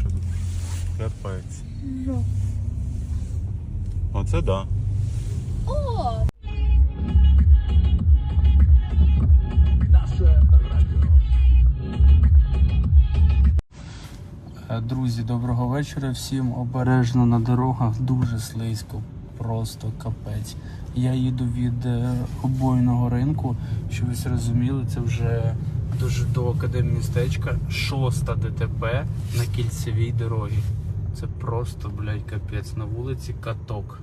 що тут капець. Оце да. О! Е, Друзі, доброго вечора всім. Обережно на дорогах, дуже слизько, просто капець. Я їду від е, обойного ринку. Що ви зрозуміли, це вже дуже до академмістечка. Шоста ДТП на кільцевій дорогі. Це просто, блядь, капець. На вулиці каток.